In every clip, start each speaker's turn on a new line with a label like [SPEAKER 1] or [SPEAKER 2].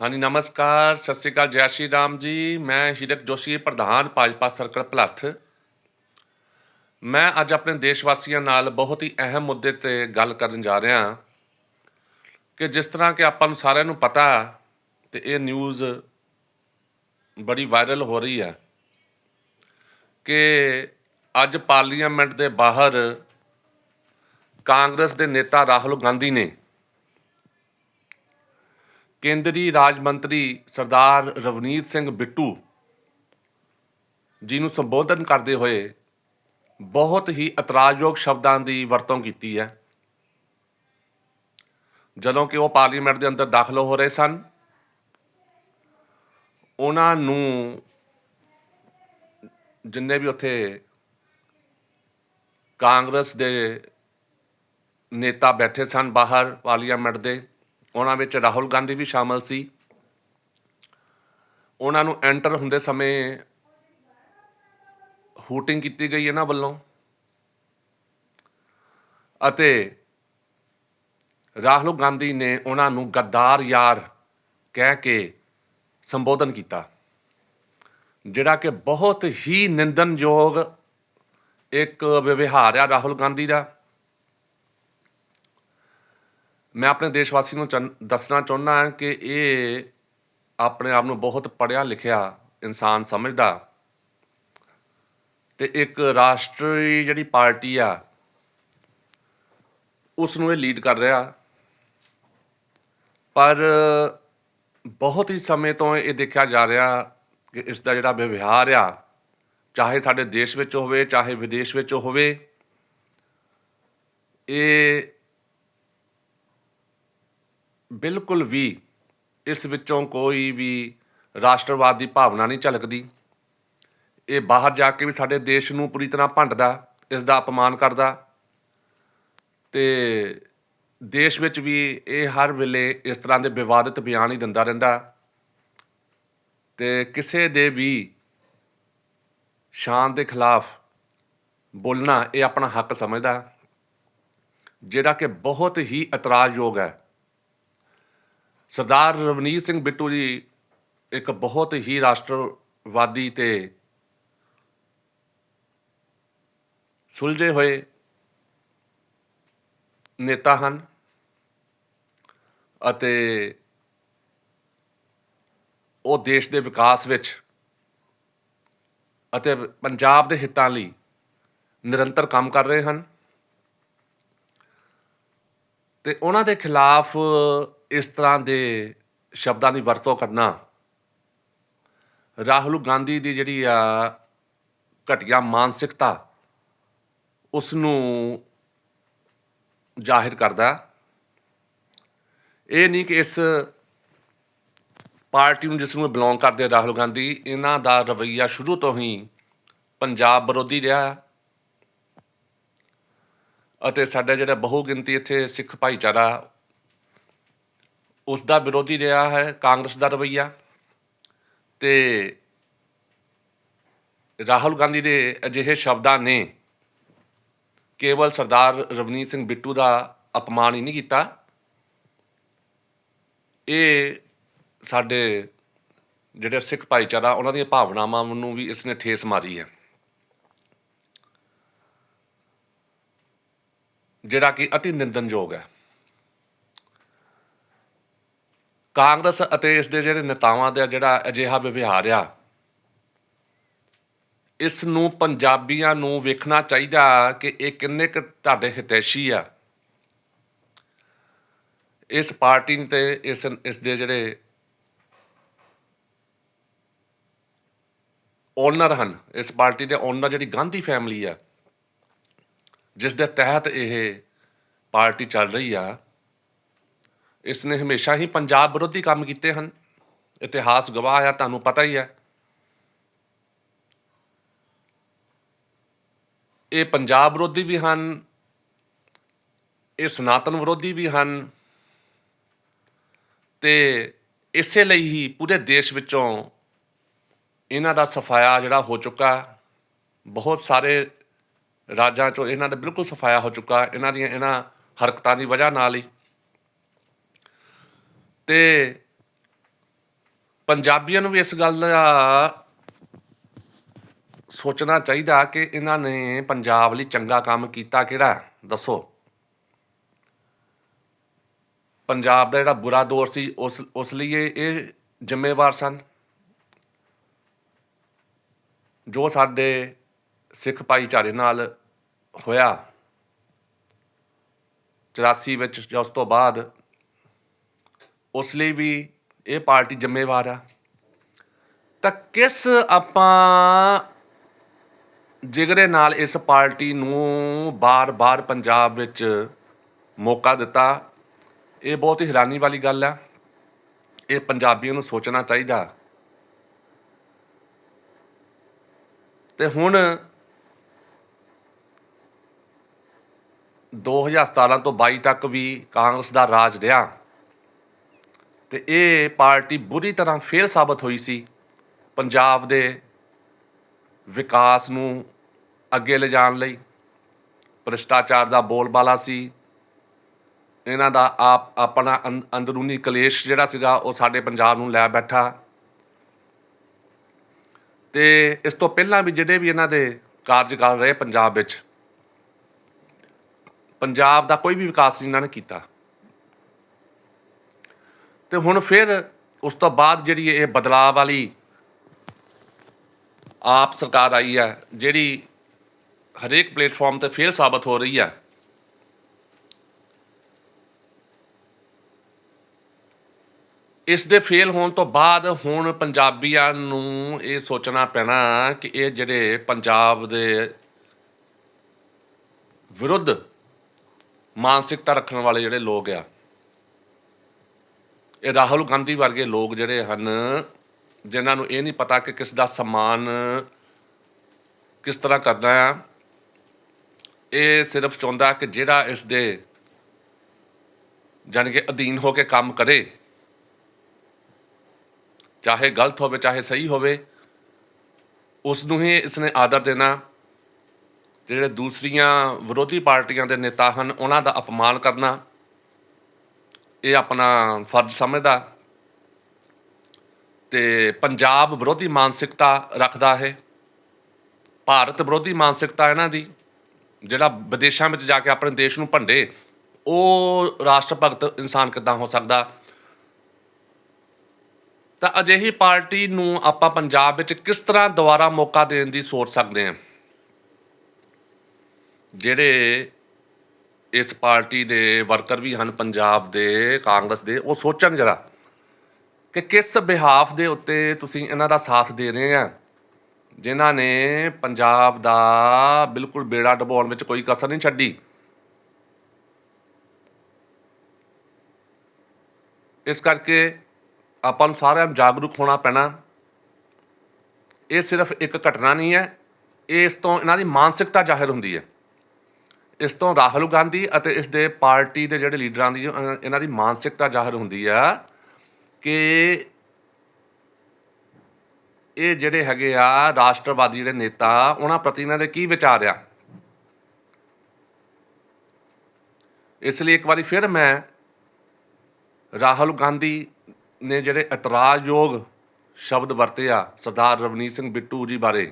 [SPEAKER 1] ਹਾਂਜੀ, ਨਮਸਕਾਰ, ਸਤਿ ਸ੍ਰੀ ਅਕਾਲ, ਜੈ ਸ਼੍ਰੀ ਰਾਮ ਜੀ। ਮੈਂ ਹੀਰਕ ਜੋਸ਼ੀ, ਪ੍ਰਧਾਨ ਭਾਜਪਾ ਸਰਕਲ ਭਲੱਥ ਮੈਂ ਅੱਜ ਆਪਣੇ ਦੇਸ਼ ਵਾਸੀਆਂ ਨਾਲ ਬਹੁਤ ਹੀ ਅਹਿਮ ਮੁੱਦੇ ਤੇ ਗੱਲ ਕਰਨ ਜਾ ਰਿਹਾ ਕਿ ਜਿਸ ਤਰ੍ਹਾਂ ਕਿ ਆਪਾਂ ਨੂੰ ਸਾਰਿਆਂ ਨੂੰ ਪਤਾ ਤੇ ਇਹ ਨਿਊਜ਼ ਬੜੀ ਵਾਇਰਲ ਹੋ ਰਹੀ ਹੈ ਕਿ ਅੱਜ ਪਾਰਲੀਮੈਂਟ ਦੇ ਬਾਹਰ ਕਾਂਗਰਸ ਦੇ ਨੇਤਾ ਰਾਹੁਲ ਗਾਂਧੀ ਨੇ ਕੇਂਦਰੀ ਰਾਜ ਮੰਤਰੀ ਸਰਦਾਰ ਰਵਨੀਤ ਸਿੰਘ ਬਿੱਟੂ ਜੀ ਨੂੰ ਸੰਬੋਧਨ ਕਰਦੇ ਹੋਏ ਬਹੁਤ ਹੀ ਇਤਰਾਜ਼ਯੋਗ ਸ਼ਬਦਾਂ ਦੀ ਵਰਤੋਂ ਕੀਤੀ ਹੈ। ਜਦੋਂ ਕਿ ਉਹ ਪਾਰਲੀਮੈਂਟ ਦੇ ਅੰਦਰ ਦਾਖਲ ਹੋ ਰਹੇ ਸਨ, ਉਹਨਾਂ ਨੂੰ ਜਿੰਨੇ ਵੀ ਉੱਥੇ ਕਾਂਗਰਸ ਦੇ ਨੇਤਾ ਬੈਠੇ ਸਨ ਬਾਹਰ ਪਾਰਲੀਮੈਂਟ ਦੇ ਉਹਨਾਂ ਵਿੱਚ ਰਾਹੁਲ ਗਾਂਧੀ ਵੀ ਸ਼ਾਮਲ ਸੀ। ਉਹਨਾਂ ਨੂੰ ਐਂਟਰ ਹੁੰਦੇ ਸਮੇਂ ਹੂਟਿੰਗ ਕੀਤੀ ਗਈ ਇਹਨਾਂ ਵੱਲੋਂ। ਅਤੇ ਰਾਹੁਲ ਗਾਂਧੀ ਨੇ ਉਹਨਾਂ ਨੂੰ ਗੱਦਾਰ ਯਾਰ ਕਹਿ ਕੇ ਸੰਬੋਧਨ ਕੀਤਾ, ਜਿਹੜਾ ਕਿ ਬਹੁਤ ਹੀ ਨਿੰਦਨਯੋਗ ਇੱਕ ਵਿਵਹਾਰ ਆ ਰਾਹੁਲ ਗਾਂਧੀ ਦਾ। ਮੈਂ ਆਪਣੇ ਦੇਸ਼ ਵਾਸੀ ਨੂੰ ਚੰ- ਦੱਸਣਾ ਚਾਹੁੰਦਾ ਹਾਂ ਕਿ ਇਹ ਆਪਣੇ ਆਪ ਨੂੰ ਬਹੁਤ ਪੜ੍ਹਿਆ ਲਿਖਿਆ ਇਨਸਾਨ ਸਮਝਦਾ। ਤੇ ਇੱਕ ਰਾਸ਼ਟਰੀ ਜਿਹੜੀ ਪਾਰਟੀ ਆ ਉਸ ਨੂੰ ਇਹ ਲੀਡ ਕਰ ਰਿਹਾ। ਪਰ ਬਹੁਤ ਹੀ ਸਮੇਂ ਤੋਂ ਇਹ ਦੇਖਿਆ ਜਾ ਰਿਹਾ ਕਿ ਇਸ ਦਾ ਜਿਹੜਾ ਵਿਵਹਾਰ ਆ, ਚਾਹੇ ਸਾਡੇ ਦੇਸ਼ ਵਿੱਚ ਹੋਵੇ, ਚਾਹੇ ਵਿਦੇਸ਼ ਵਿੱਚ ਹੋਵੇ, ਇਹ ਬਿਲਕੁਲ ਵੀ ਇਸ ਵਿੱਚੋਂ ਕੋਈ ਵੀ ਰਾਸ਼ਟਰਵਾਦ ਦੀ ਭਾਵਨਾ ਨਹੀਂ ਝਲਕਦੀ। ਇਹ ਬਾਹਰ ਜਾ ਕੇ ਵੀ ਸਾਡੇ ਦੇਸ਼ ਨੂੰ ਪੂਰੀ ਤਰ੍ਹਾਂ ਭੰਡਦਾ, ਇਸ ਦਾ ਅਪਮਾਨ ਕਰਦਾ। ਤੇ ਦੇਸ਼ ਵਿੱਚ ਵੀ ਇਹ ਹਰ ਵੇਲੇ ਇਸ ਤਰ੍ਹਾਂ ਦੇ ਵਿਵਾਦਿਤ ਬਿਆਨ ਹੀ ਦਿੰਦਾ ਰਹਿੰਦਾ। ਤੇ ਕਿਸੇ ਦੇ ਵੀ ਸ਼ਾਨ ਦੇ ਖਿਲਾਫ ਬੋਲਣਾ ਇਹ ਆਪਣਾ ਹੱਕ ਸਮਝਦਾ, ਜਿਹੜਾ ਕਿ ਬਹੁਤ ਹੀ ਇਤਰਾਜ਼ਯੋਗ ਹੈ। ਸਰਦਾਰ ਰਵਨੀਤ ਸਿੰਘ ਬਿੱਟੂ ਜੀ ਇੱਕ ਬਹੁਤ ਹੀ ਰਾਸ਼ਟਰਵਾਦੀ ਤੇ ਸੁਲਝੇ ਹੋਏ ਨੇਤਾ ਹਨ ਅਤੇ ਉਹ ਦੇਸ਼ ਦੇ ਵਿਕਾਸ ਵਿੱਚ ਅਤੇ ਪੰਜਾਬ ਦੇ ਹਿੱਤਾਂ ਲਈ ਨਿਰੰਤਰ ਕੰਮ ਕਰ ਰਹੇ ਹਨ ਤੇ ਉਹਨਾਂ ਦੇ ਖਿਲਾਫ ਇਸ ਤਰ੍ਹਾਂ ਦੇ ਸ਼ਬਦਾਂ ਦੀ ਵਰਤੋਂ ਕਰਨਾ। ਰਾਹੁਲ ਗਾਂਧੀ ਦੀ ਜਿਹੜੀ ਆ ਘਟੀਆ ਮਾਨਸਿਕਤਾ ਉਸ ਨੂੰ ਜ਼ਾਹਿਰ ਕਰਦਾ। ਇਹ ਨਹੀਂ ਕਿ ਇਸ ਪਾਰਟੀ ਨੂੰ ਜਿਸ ਨੂੰ ਬਿਲੋਂਗ ਕਰਦੇ ਰਾਹੁਲ ਗਾਂਧੀ, ਇਹਨਾਂ ਦਾ ਰਵੱਈਆ ਸ਼ੁਰੂ ਤੋਂ ਹੀ ਪੰਜਾਬ ਵਿਰੋਧੀ ਰਿਹਾ। ਅਤੇ ਸਾਡਾ ਜਿਹੜਾ ਬਹੁਗਿਣਤੀ ਇੱਥੇ ਸਿੱਖ ਭਾਈਚਾਰਾ ਉਸ ਦਾ ਵਿਰੋਧੀ ਰਿਹਾ ਹੈ, ਕਾਂਗਰਸ ਦਾ ਰਵੱਈਆ। ਤੇ ਰਾਹੁਲ ਗਾਂਧੀ ਦੇ ਅਜਿਹੇ ਸ਼ਬਦਾਂ ਨੇ ਕੇਵਲ ਸਰਦਾਰ ਰਵਨੀਤ ਸਿੰਘ ਬਿੱਟੂ ਦਾ ਅਪਮਾਨ ਹੀ ਨਹੀਂ ਕੀਤਾ। ਇਹ ਸਾਡੇ ਜਿਹੜੇ ਸਿੱਖ ਭਾਈਚਾਰਾ, ਉਹਨਾਂ ਦੀਆਂ ਭਾਵਨਾਵਾਂ ਨੂੰ ਵੀ ਇਸ ਨੇ ਠੇਸ ਮਾਰੀ ਹੈ। ਜਿਹੜਾ ਕਿ ਅਤੀ ਨਿੰਦਨਯੋਗ ਹੈ। ਕਾਂਗਰਸ ਅਤੇ ਇਸ ਦੇ ਜਿਹੜੇ ਨੇਤਾਵਾਂ ਦਾ ਜਿਹੜਾ ਅਜਿਹਾ ਵਿਵਹਾਰ ਆ, ਇਸ ਨੂੰ ਪੰਜਾਬੀਆਂ ਨੂੰ ਵੇਖਣਾ ਚਾਹੀਦਾ ਕਿ ਇਹ ਕਿੰਨੇ ਕੁ ਤੁਹਾਡੇ ਹਿਤੈਸ਼ੀ ਆ। ਇਸ ਪਾਰਟੀ ਤੇ ਇਸ ਇਸ ਦੇ ਜਿਹੜੇ ਓਨਰ ਹਨ, ਇਸ ਪਾਰਟੀ ਦੇ ਓਨਰ ਜਿਹੜੀ ਗਾਂਧੀ ਫੈਮਿਲੀ ਆ, ਜਿਸ ਦੇ ਤਹਿਤ ਇਹ ਪਾਰਟੀ ਚੱਲ ਰਹੀ ਆ ਇਸ ਨੇ ਹਮੇਸ਼ਾ ਹੀ ਪੰਜਾਬ ਵਿਰੋਧੀ ਕੰਮ ਕੀਤੇ ਹਨ। ਇਤਿਹਾਸ ਗਵਾਹ ਆ, ਤੁਹਾਨੂੰ ਪਤਾ ਹੀ ਹੈ ਇਹ ਪੰਜਾਬ ਵਿਰੋਧੀ ਵੀ ਹਨ, ਇਹ ਸਨਾਤਨ ਵਿਰੋਧੀ ਵੀ ਹਨ ਤੇ ਇਸੇ ਲਈ ਹੀ ਪੂਰੇ ਦੇਸ਼ ਵਿੱਚੋਂ ਇਹਨਾਂ ਦਾ ਸਫਾਇਆ ਜਿਹੜਾ ਹੋ ਚੁੱਕਾ, ਬਹੁਤ ਸਾਰੇ ਰਾਜਾਂ ਚੋਂ ਇਹਨਾਂ ਦਾ ਬਿਲਕੁਲ ਸਫਾਇਆ ਹੋ ਚੁੱਕਾ, ਇਹਨਾਂ ਦੀਆਂ ਇਹਨਾਂ ਹਰਕਤਾਂ ਦੀ ਵਜ੍ਹਾ ਨਾਲ ਹੀ। ਤੇ ਪੰਜਾਬੀਆਂ ਨੂੰ ਵੀ ਇਸ ਗੱਲ ਦਾ ਸੋਚਣਾ ਚਾਹੀਦਾ ਕਿ ਇਹਨਾਂ ਨੇ ਪੰਜਾਬ ਲਈ ਚੰਗਾ ਕੰਮ ਕੀਤਾ ਕਿਹੜਾ? ਦੱਸੋ। ਪੰਜਾਬ ਦਾ ਜਿਹੜਾ ਬੁਰਾ ਦੌਰ ਸੀ, ਉਸ ਉਸ ਲਈ ਇਹ ਜ਼ਿੰਮੇਵਾਰ ਸਨ। ਜੋ ਸਾਡੇ ਸਿੱਖ ਭਾਈਚਾਰੇ ਨਾਲ ਹੋਇਆ 84 ਵਿੱਚ, ਜਾਂ ਉਸ ਤੋਂ ਬਾਅਦ ਉਸ ਲਈ ਵੀ ਇਹ ਪਾਰਟੀ ਜ਼ਿੰਮੇਵਾਰ ਆ। ਤਾਂ ਕਿਸ ਆਪਾਂ ਜਿਗਰੇ ਨਾਲ ਇਸ ਪਾਰਟੀ ਨੂੰ ਬਾਰ-ਬਾਰ ਪੰਜਾਬ ਵਿੱਚ ਮੌਕਾ ਦਿੱਤਾ, ਇਹ ਬਹੁਤ ਹੀ ਹੈਰਾਨੀ ਵਾਲੀ ਗੱਲ ਆ। ਇਹ ਪੰਜਾਬੀਆਂ ਨੂੰ ਸੋਚਣਾ ਚਾਹੀਦਾ। ਤੇ ਹੁਣ 2017 ਤੋਂ 22 ਤੱਕ ਵੀ ਕਾਂਗਰਸ ਦਾ ਰਾਜ ਰਿਹਾ। ਤੇ ਇਹ ਪਾਰਟੀ ਬੁਰੀ ਤਰ੍ਹਾਂ ਫੇਲ ਸਾਬਤ ਹੋਈ ਸੀ। ਪੰਜਾਬ ਦੇ ਵਿਕਾਸ ਨੂੰ ਅੱਗੇ ਲਿਜਾਣ ਲਈ ਭ੍ਰਿਸ਼ਟਾਚਾਰ ਦਾ ਬੋਲਬਾਲਾ ਸੀ। ਇਹਨਾਂ ਦਾ ਆਪ ਆਪਣਾ ਅੰ- ਅੰਦਰੂਨੀ ਕਲੇਸ਼ ਜਿਹੜਾ ਸੀਗਾ ਉਹ ਸਾਡੇ ਪੰਜਾਬ ਨੂੰ ਲੈ ਬੈਠਾ। ਤੇ ਇਸ ਤੋਂ ਪਹਿਲਾਂ ਵੀ ਜਿਹੜੇ ਵੀ ਇਹਨਾਂ ਦੇ ਕਾਰਜਕਾਲ ਰਹੇ ਪੰਜਾਬ ਵਿੱਚ, ਪੰਜਾਬ ਦਾ ਕੋਈ ਵੀ ਵਿਕਾਸ ਨਹੀਂ ਇਹਨਾਂ ਨੇ ਕੀਤਾ। ਤੇ ਹੁਣ ਫਿਰ ਉਸ ਤੋਂ ਬਾਅਦ ਜਿਹੜੀ ਇਹ ਬਦਲਾਅ ਵਾਲੀ ਆਪ ਸਰਕਾਰ ਆਈ ਹੈ ਜਿਹੜੀ ਹਰੇਕ ਪਲੇਟਫਾਰਮ ਤੇ ਫੇਲ ਸਾਬਤ ਹੋ ਰਹੀ ਹੈ ਇਸ ਦੇ ਫੇਲ ਹੋਣ ਤੋਂ ਬਾਅਦ ਹੁਣ ਪੰਜਾਬੀਆਂ ਨੂੰ ਇਹ ਸੋਚਣਾ ਪੈਣਾ ਕਿ ਇਹ ਜਿਹੜੇ ਪੰਜਾਬ ਦੇ ਵਿਰੁੱਧ ਮਾਨਸਿਕਤਾ ਰੱਖਣ ਵਾਲੇ ਜਿਹੜੇ ਲੋਕ ਆ ਇਹ ਰਾਹੁਲ ਗਾਂਧੀ ਵਰਗੇ ਲੋਕ ਜਿਹੜੇ ਹਨ, ਜਿਨ੍ਹਾਂ ਨੂੰ ਇਹ ਨਹੀਂ ਪਤਾ ਕਿ ਕਿਸ ਦਾ ਸਨਮਾਨ ਕਿਸ ਤਰ੍ਹਾਂ ਕਰਨਾ ਆ, ਇਹ ਸਿਰਫ ਚਾਹੁੰਦਾ ਕਿ ਜਿਹੜਾ ਇਸ ਦੇ ਜਾਣੀ ਕਿ ਅਧੀਨ ਹੋ ਕੇ ਕੰਮ ਕਰੇ, ਚਾਹੇ ਗਲਤ ਹੋਵੇ, ਚਾਹੇ ਸਹੀ ਹੋਵੇ, ਉਸ ਨੂੰ ਹੀ ਇਸਨੇ ਆਦਰ ਦੇਣਾ। ਜਿਹੜੇ ਦੂਸਰੀਆਂ ਵਿਰੋਧੀ ਪਾਰਟੀਆਂ ਦੇ ਨੇਤਾ ਹਨ, ਉਹਨਾਂ ਦਾ ਅਪਮਾਨ ਕਰਨਾ। ਇਹ ਆਪਣਾ ਫਰਜ਼ ਸਮਝਦਾ ਤੇ ਪੰਜਾਬ ਵਿਰੋਧੀ ਮਾਨਸਿਕਤਾ ਰੱਖਦਾ ਹੈ ਭਾਰਤ ਵਿਰੋਧੀ ਮਾਨਸਿਕਤਾ ਇਹਨਾਂ ਦੀ, ਜਿਹੜਾ ਵਿਦੇਸ਼ਾਂ ਵਿੱਚ ਜਾ ਕੇ ਆਪਣੇ ਦੇਸ਼ ਨੂੰ ਭੰਡੇ, ਉਹ ਰਾਸ਼ਟਰ ਭਗਤ ਇਨਸਾਨ ਕਿੱਦਾਂ ਹੋ ਸਕਦਾ? ਤਾਂ ਅਜਿਹੀ ਪਾਰਟੀ ਨੂੰ ਆਪਾਂ ਪੰਜਾਬ ਵਿੱਚ ਕਿਸ ਤਰ੍ਹਾਂ ਦੁਬਾਰਾ ਮੌਕਾ ਦੇਣ ਦੀ ਸੋਚ ਸਕਦੇ ਹਾਂ? ਜਿਹੜੇ ਇਸ ਪਾਰਟੀ ਦੇ ਵਰਕਰ ਵੀ ਹਨ ਪੰਜਾਬ ਦੇ, ਕਾਂਗਰਸ ਦੇ, ਉਹ ਸੋਚਣ ਜਰਾ ਕਿ ਕਿਸ ਬਿਹਾਫ ਦੇ ਉੱਤੇ ਤੁਸੀਂ ਇਹਨਾਂ ਦਾ ਸਾਥ ਦੇ ਰਹੇ ਆ, ਜਿਨ੍ਹਾਂ ਨੇ ਪੰਜਾਬ ਦਾ ਬਿਲਕੁਲ ਬੇੜਾ ਡਬਾਉਣ ਵਿੱਚ ਕੋਈ ਕਸਰ ਨਹੀਂ ਛੱਡੀ। ਇਸ ਕਰਕੇ ਆਪਾਂ ਨੂੰ ਸਾਰਿਆਂ ਨੂੰ ਜਾਗਰੂਕ ਹੋਣਾ ਪੈਣਾ। ਇਹ ਸਿਰਫ ਇੱਕ ਘਟਨਾ ਨਹੀਂ ਹੈ, ਇਸ ਤੋਂ ਇਹਨਾਂ ਦੀ ਮਾਨਸਿਕਤਾ ਜ਼ਾਹਿਰ ਹੁੰਦੀ ਹੈ। ਇਸ ਤੋਂ ਰਾਹੁਲ ਗਾਂਧੀ ਅਤੇ ਇਸ ਦੇ ਪਾਰਟੀ ਦੇ ਜਿਹੜੇ ਲੀਡਰਾਂ ਦੀ ਅਹ, ਇਹਨਾਂ ਦੀ ਮਾਨਸਿਕਤਾ ਜ਼ਾਹਿਰ ਹੁੰਦੀ ਆ ਕਿ ਇਹ ਜਿਹੜੇ ਹੈਗੇ ਆ ਰਾਸ਼ਟਰਵਾਦੀ ਜਿਹੜੇ ਨੇਤਾ ਉਹਨਾਂ ਪ੍ਰਤੀ ਇਹਨਾਂ ਦੇ ਕੀ ਵਿਚਾਰ ਆ? ਇਸ ਲਈ ਇੱਕ ਵਾਰੀ ਫਿਰ ਮੈਂ ਰਾਹੁਲ ਗਾਂਧੀ ਨੇ ਜਿਹੜੇ ਇਤਰਾਜ਼ਯੋਗ ਸ਼ਬਦ ਵਰਤੇ ਆ ਸਰਦਾਰ ਰਵਨੀਤ ਸਿੰਘ ਬਿੱਟੂ ਜੀ ਬਾਰੇ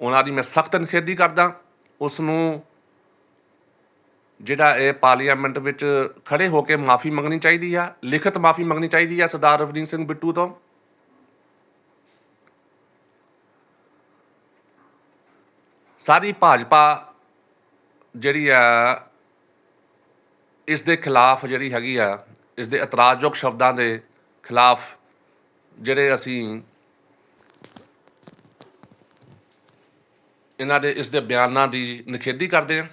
[SPEAKER 1] ਉਹਨਾਂ ਦੀ ਮੈਂ ਸਖਤ ਨਿਖੇਧੀ ਕਰਦਾ ਉਸ ਨੂੰ ਜਿਹੜਾ ਇਹ ਪਾਰਲੀਮੈਂਟ ਵਿੱਚ ਖੜੇ ਹੋ ਕੇ ਮਾਫੀ ਮੰਗਣੀ ਚਾਹੀਦੀ ਆ, ਲਿਖਤ ਮਾਫੀ ਮੰਗਣੀ ਚਾਹੀਦੀ ਆ ਸਰਦਾਰ ਰਵਨੀਤ ਸਿੰਘ ਬਿੱਟੂ ਤੋਂ। ਸਾਰੀ ਭਾਜਪਾ ਜਿਹੜੀ ਆ, ਇਸ ਦੇ ਖਿਲਾਫ ਜਿਹੜੀ ਹੈਗੀ ਆ, ਇਸ ਦੇ ਇਤਰਾਜ਼ਯੋਗ ਸ਼ਬਦਾਂ ਦੇ ਖਿਲਾਫ ਜਿਹੜੇ ਅਸੀਂ ਇਹਨਾਂ ਦੇ ਇਸ ਦੇ ਬਿਆਨਾਂ ਦੀ ਨਿਖੇਧੀ ਕਰਦੇ ਹਾਂ।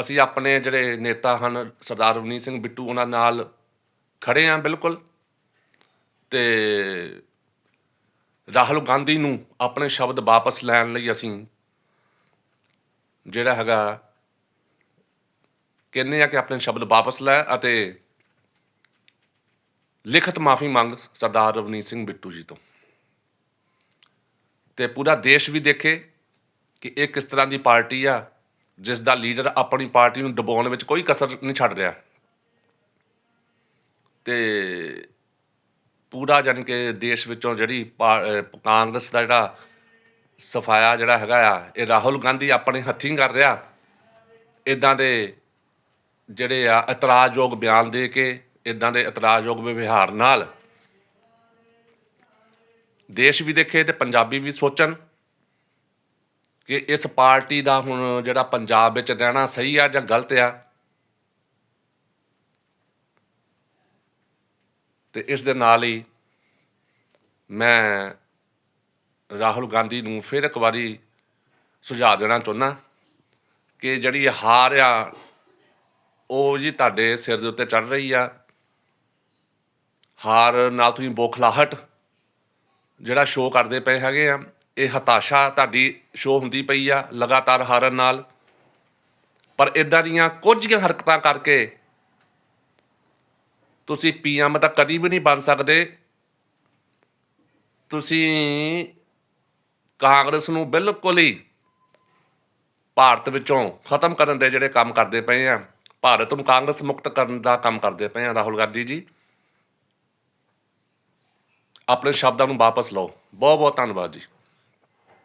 [SPEAKER 1] ਅਸੀਂ ਆਪਣੇ ਜਿਹੜੇ ਨੇਤਾ ਹਨ, ਸਰਦਾਰ ਰਵਨੀਤ ਸਿੰਘ ਬਿੱਟੂ, ਉਹਨਾਂ ਨਾਲ ਖੜੇ ਹਾਂ ਬਿਲਕੁਲ। ਤੇ ਰਾਹੁਲ ਗਾਂਧੀ ਨੂੰ ਆਪਣੇ ਸ਼ਬਦ ਵਾਪਸ ਲੈਣ ਲਈ ਅਸੀਂ ਜਿਹੜਾ ਹੈਗਾ ਕਹਿੰਦੇ ਆ ਕਿ ਆਪਣੇ ਸ਼ਬਦ ਵਾਪਸ ਲੈ ਅਤੇ ਲਿਖਤ ਮਾਫੀ ਮੰਗ ਸਰਦਾਰ ਰਵਨੀਤ ਸਿੰਘ ਬਿੱਟੂ ਜੀ ਤੋਂ। ਤੇ ਪੂਰਾ ਦੇਸ਼ ਵੀ ਦੇਖੇ ਕਿ ਇਹ ਕਿਸ ਤਰ੍ਹਾਂ ਦੀ ਪਾਰਟੀ ਆ ਜਿਸ ਦਾ ਲੀਡਰ ਆਪਣੀ ਪਾਰਟੀ ਨੂੰ ਡੁਬਾਉਣ ਵਿੱਚ ਕੋਈ ਕਸਰ ਨਹੀਂ ਛੱਡ ਰਿਹਾ। ਤੇ ਪੂਰਾ ਜਾਣੀ ਕਿ ਦੇਸ਼ ਵਿੱਚੋਂ ਜਿਹੜੀ ਪਾ- ਕਾਂਗਰਸ ਦਾ ਜਿਹੜਾ ਸਫਾਇਆ ਜਿਹੜਾ ਹੈਗਾ ਆ, ਇਹ ਰਾਹੁਲ ਗਾਂਧੀ ਆਪਣੇ ਹੱਥੀਂ ਕਰ ਰਿਹਾ। ਇਦਾਂ ਦੇ ਜਿਹੜੇ ਆ ਇਤਰਾਜ਼ਯੋਗ ਬਿਆਨ ਦੇ ਕੇ ਇਦਾਂ ਦੇ ਇਤਰਾਜ਼ਯੋਗ ਵਿਵਹਾਰ ਨਾਲ ਦੇਸ਼ ਵੀ ਦੇਖੇ ਤੇ ਪੰਜਾਬੀ ਵੀ ਸੋਚਣ। ਕਿ ਇਸ ਪਾਰਟੀ ਦਾ ਹੁਣ ਜਿਹੜਾ ਪੰਜਾਬ ਵਿੱਚ ਰਹਿਣਾ ਸਹੀ ਆ ਜਾਂ ਗਲਤ ਆ? ਤੇ ਇਸ ਦੇ ਨਾਲ ਹੀ ਮੈਂ ਰਾਹੁਲ ਗਾਂਧੀ ਨੂੰ ਫਿਰ ਇੱਕ ਵਾਰੀ ਸੁਝਾਅ ਦੇਣਾ ਚਾਹੁੰਦਾ ਕਿ ਜਿਹੜੀ ਹਾਰ ਆ, ਉਹ ਜੀ ਤੁਹਾਡੇ ਸਿਰ ਦੇ ਉੱਤੇ ਚੜ ਰਹੀ ਆ। ਹਾਰ ਨਾਲ ਤੁਸੀਂ ਬੋਖਲਾਹਟ, ਜਿਹੜਾ ਸ਼ੋਅ ਕਰਦੇ ਪਏ ਹੈਗੇ ਆ। ਇਹ ਹਤਾਸ਼ਾ ਤੁਹਾਡੀ ਸ਼ੋਅ ਹੁੰਦੀ ਪਈ ਆ, ਲਗਾਤਾਰ ਹਾਰਨ ਨਾਲ। ਪਰ ਇਦਾਂ ਦੀਆਂ ਕੁਝ ਕੁ ਹਰਕਤਾਂ ਕਰਕੇ ਤੁਸੀਂ ਪੀਐਮ ਤਾਂ ਕਦੀ ਵੀ ਨਹੀਂ ਬਣ ਸਕਦੇ। ਤੁਸੀਂ ਕਾਂਗਰਸ ਨੂੰ ਬਿਲਕੁਲ ਹੀ ਭਾਰਤ ਵਿੱਚੋਂ ਖਤਮ ਕਰਨ ਦੇ ਜਿਹੜੇ ਕੰਮ ਕਰਦੇ ਪਏ ਆ, ਭਾਰਤ ਨੂੰ ਕਾਂਗਰਸ ਮੁਕਤ ਕਰਨ ਦਾ ਕੰਮ ਕਰਦੇ ਪਏ ਆ, ਰਾਹੁਲ ਗਾਂਧੀ ਜੀ। ਆਪਣੇ ਸ਼ਬਦਾਂ ਨੂੰ ਵਾਪਸ ਲਓ। ਬਹੁਤ ਬਹੁਤ ਧੰਨਵਾਦ ਜੀ।